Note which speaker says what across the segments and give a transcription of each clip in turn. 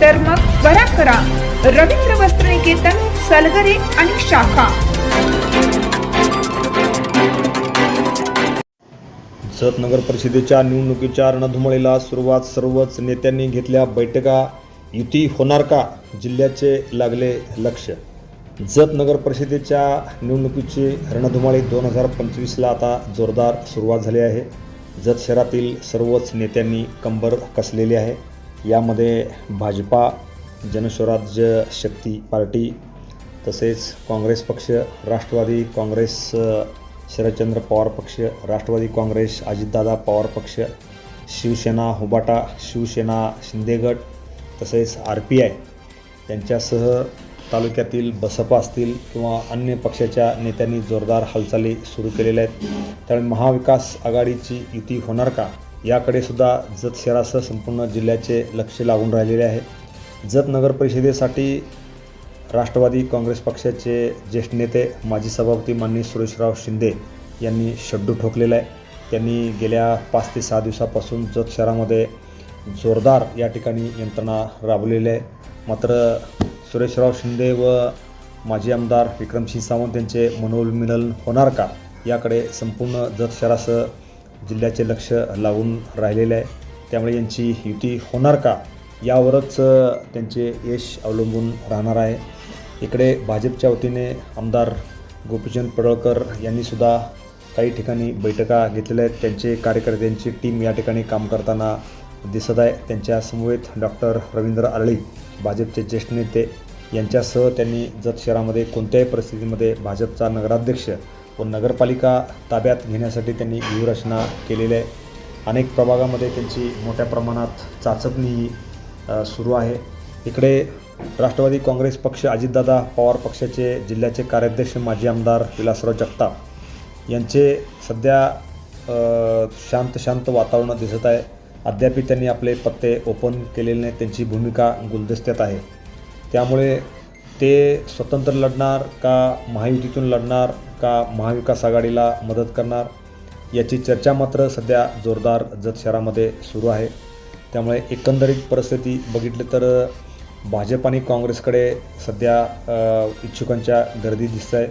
Speaker 1: तर मग त्वरा करा. रवींद्र वस्त्रनिकेतन सलगरे आणि शाखा.
Speaker 2: जत नगर परिषदेच्या निवडणुकीच्या रणधुमाळीला सुरुवात सर्वच नेत्यांनी घेतल्या बैठका. युती होणार का? जिल्ह्याचे लागले लक्ष. जत नगर परिषदेच्या निवडणुकीची रणधुमाळी दोन हजार पंचवीसला आता जोरदार सुरुवात झाली आहे. जत शहरातील सर्वच नेत्यांनी कंबर कसलेली आहे. यामध्ये भाजपा जनस्वराज्य शक्ती पार्टी तसेच काँग्रेस पक्ष राष्ट्रवादी काँग्रेस शरदचंद्र पवार पक्ष राष्ट्रवादी काँग्रेस अजितदादा पवार पक्ष शिवसेना हुबाटा शिवसेना शिंदेगड तसेच आर पी आय यांच्यासह तालुक्यातील बसपा असतील किंवा अन्य पक्षाच्या नेत्यांनी जोरदार हालचाली सुरू केलेल्या आहेत. त्यामुळे महाविकास आघाडीची युती होणार का? याकडे सुद्धा जत शहरासह संपूर्ण जिल्ह्याचे लक्ष लागून राहिलेले आहे. जत नगर परिषदेसाठी राष्ट्रवादी काँग्रेस पक्षाचे ज्येष्ठ नेते माजी सभापती माननीय सुरेशराव शिंदे यांनी शड्डू ठोकलेला आहे. त्यांनी गेल्या पाच ते सहा दिवसापासून जत शहरामध्ये जोरदार या ठिकाणी यंत्रणा राबवलेली आहे. मात्र सुरेशराव शिंदे व माजी आमदार विक्रमसिंह सावंत यांचे मनोमिलन होणार का? याकडे संपूर्ण जत शहरासह जिल्ह्याचे लक्ष लागून राहिलेले आहे. त्यामुळे यांची युती होणार का यावरच त्यांचे यश अवलंबून राहणार आहे. इकडे भाजपच्या वतीने आमदार गोपीचंद पडळकर यांनीसुद्धा काही ठिकाणी बैठका घेतलेल्या आहेत. त्यांचे कार्यकर्त्यांची टीम या ठिकाणी काम करताना दिसत आहे. त्यांच्या समवेत डॉक्टर रवींद्र आरळी भाजपचे ज्येष्ठ नेते यांच्यासह त्यांनी जत शहरामध्ये कोणत्याही परिस्थितीमध्ये भाजपचा नगराध्यक्ष व नगरपालिका ताब्यात घेण्यासाठी त्यांनी व्यूहरचना केलेली आहे. अनेक प्रभागामध्ये त्यांची मोठ्या प्रमाणात चाचपणी सुरू आहे. इकडे राष्ट्रवादी काँग्रेस पक्ष अजितदादा पवार पक्षाचे जिल्ह्याचे कार्याध्यक्ष माजी आमदार विलासराव जगताप यांचे सध्या शांत शांत वातावरण दिसत आहे. अद्यापही त्यांनी आपले पत्ते ओपन केलेले नाही त्यांची भूमिका गुलदस्त्यात आहे. त्यामुळे ते स्वतंत्र लढणार का महायुतीतून लढणार का महाविकास आघाडीला मदत करणार? याची चर्चा मात्र सध्या जोरदार जत शहरामध्ये सुरू आहे. त्यामुळे एकंदरीत परिस्थिती बघितली तर भाजप आणि काँग्रेसकडे सध्या इच्छुकांच्या गर्दी दिसत. आहे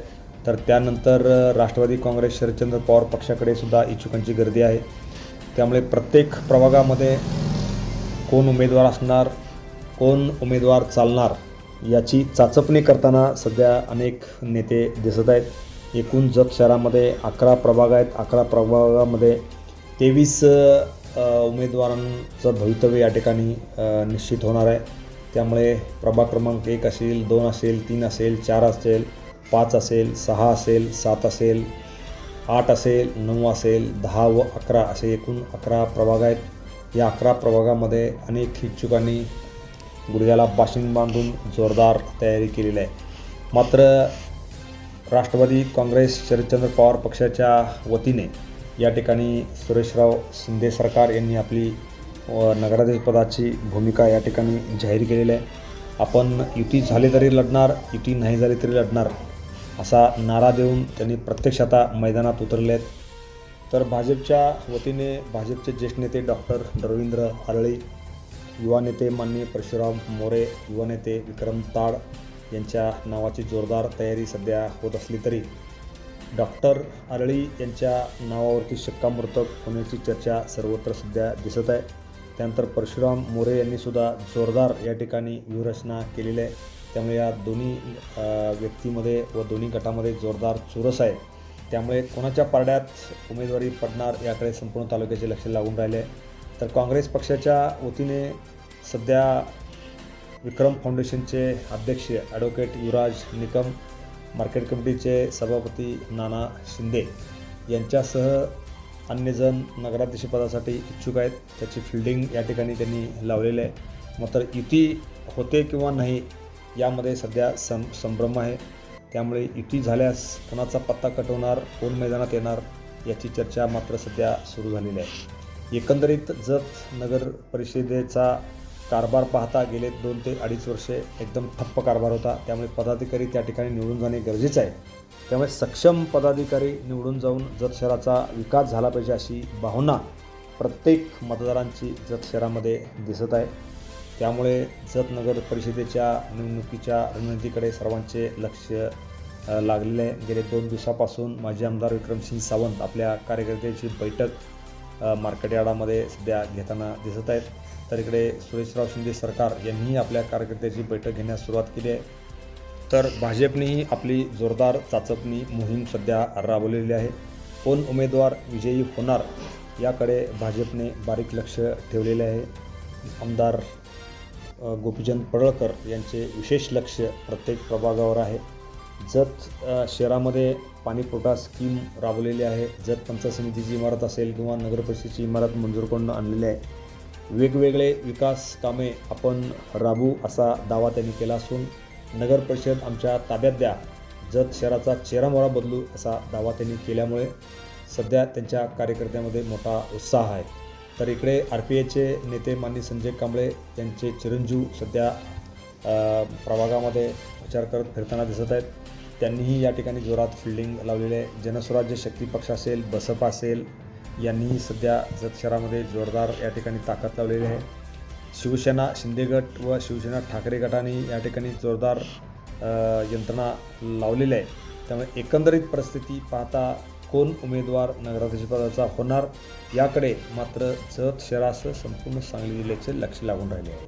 Speaker 2: तर त्यानंतर राष्ट्रवादी काँग्रेस शरदचंद्र पवार पक्षाकडे सुद्धा इच्छुकांची गर्दी आहे. त्यामुळे प्रत्येक प्रभागामध्ये कोण उमेदवार असणार कोण उमेदवार चालणार याची चाचपणी करताना सध्या अनेक नेते दिसत आहेत. एकूण जत शहरामध्ये अकरा प्रभाग आहेत. अकरा प्रभागामध्ये तेवीस उमेदवारांचं भवितव्य या ठिकाणी निश्चित होणार आहे. त्यामुळे प्रभाग क्रमांक एक असेल दोन असेल तीन असेल चार असेल पाच असेल सहा असेल सात असेल आठ असेल नऊ असेल दहा व अकरा असे एकूण अकरा प्रभाग आहेत. या अकरा प्रभागामध्ये अनेक इच्छुकांनी गुडघ्याला बाशिंग बांधून जोरदार तयारी केलेली आहे. मात्र राष्ट्रवादी काँग्रेस शरदचंद्र पवार पक्षाच्या वतीने या ठिकाणी सुरेशराव शिंदे सरकार यांनी आपली नगराध्यक्षपदाची भूमिका या ठिकाणी जाहीर केलेली आहे. आपण युती झाली तरी लढणार युती नाही झाली तरी लढणार असा नारा देऊन त्यांनी प्रत्यक्ष आता मैदानात उतरले आहेत. तर भाजपच्या वतीने भाजपचे ज्येष्ठ नेते डॉक्टर रवींद्र आरळी युवा नेते माननीय परशुराम मोरे युवा नेते विक्रम ताड यांच्या नावाची जोरदार तयारी सध्या होत असली तरी. डॉक्टर आरळी यांच्या नावावरती शिक्कामोर्तब होण्याची चर्चा सर्वत्र सध्या दिसत आहे. त्यानंतर परशुराम मोरे यांनीसुद्धा जोरदार या ठिकाणी व्यूहरचना केलेली आहे. त्यामुळे या दोन्ही व्यक्तीमध्ये व दोन्ही गटामध्ये जोरदार चुरस आहे. त्यामुळे कोणाच्या पारड्यात उमेदवारी पडणार याकडे संपूर्ण तालुक्याचे लक्ष लागून राहिले आहे. तर काँग्रेस पक्षाच्या वतीने सध्या विक्रम फाउंडेशनचे अध्यक्ष ॲडव्होकेट युवराज निकम मार्केट कमिटीचे सभापती नाना शिंदे यांच्यासह अन्यजण नगराध्यक्षपदासाठी इच्छुक आहेत. त्याची फिल्डिंग या ठिकाणी त्यांनी लावलेली आहे. मात्र युती होते किंवा नाही यामध्ये सध्या सं संभ्रम आहे. त्यामुळे युती झाल्यास कोणाचा पत्ता कटवणार कोण मैदानात येणार याची चर्चा मात्र सध्या सुरू झालेली आहे. एकंदरीत जत नगर परिषदेचा कारभार पाहता गेले दोन ते अडीच वर्षे एकदम ठप्प कारभार होता. त्यामुळे पदाधिकारी त्या ठिकाणी निवडून जाणे गरजेचं आहे. त्यामुळे सक्षम पदाधिकारी निवडून जाऊन जत शहराचा विकास झाला पाहिजे अशी भावना प्रत्येक मतदारांची जत शहरामध्ये दिसत आहे. त्यामुळे जत नगर परिषदेच्या निवडणुकीच्या रणनीतीकडे सर्वांचे लक्ष लागलेले गेले दोन दिवसापासून माजी आमदार विक्रमसिंग सावंत आपल्या कार्यकर्त्यांची बैठक मार्केट यार्डामध्ये सध्या घेताना दिसत आहेत. तर इकडे सुरेशराव शिंदे सरकार यांनीही आपल्या कार्यकर्त्याची बैठक घेण्यास सुरुवात केली आहे. तर भाजपनेही आपली जोरदार चाचपणी मोहीम सध्या राबवलेली आहे. कोण उमेदवार विजयी होणार याकडे भाजपने बारीक लक्ष ठेवलेले आहे. आमदार गोपीचंद पडळकर यांचे विशेष लक्ष प्रत्येक प्रभागावर आहे. जत शहरामध्ये शहरामध्ये पाणीपुरवठा स्कीम राबवलेली आहे. जत पंचायत समितीची इमारत असेल किंवा नगरपरिषदेची इमारत मंजूर करून आणलेली आहे. वेगवेगळे विकास कामे आपण राबवू असा दावा त्यांनी केला असून नगर परिषद आमच्या ताब्यात द्या. जत शहराचा चेहरामोहरा बदलू असा दावा त्यांनी केल्यामुळे सध्या त्यांच्या कार्यकर्त्यामध्ये मोठा उत्साह आहे. तर इकडे आर पी एचे नेते माननीय संजय कांबळे यांचे चिरंजीव सध्या प्रभागामध्ये प्रचार करत फिरताना दिसत आहेत. त्यांनीही या ठिकाणी जोरात फिल्डिंग लावलेली आहे. जनस्वराज्य शक्ती पक्ष असेल बसपा असेल यांनीही सध्या जत शहरामध्ये जोरदार या ठिकाणी ताकद लावलेली आहे. शिवसेना शिंदे गट व शिवसेना ठाकरे गटाने या ठिकाणी जोरदार यंत्रणा लावलेल्या आहे. त्यामुळे एकंदरीत परिस्थिती पाहता कोण उमेदवार नगराध्यक्षपदाचा होणार याकडे मात्र जत शहरासह संपूर्ण सांगली जिल्ह्याचे लक्ष लागून राहिले आहे.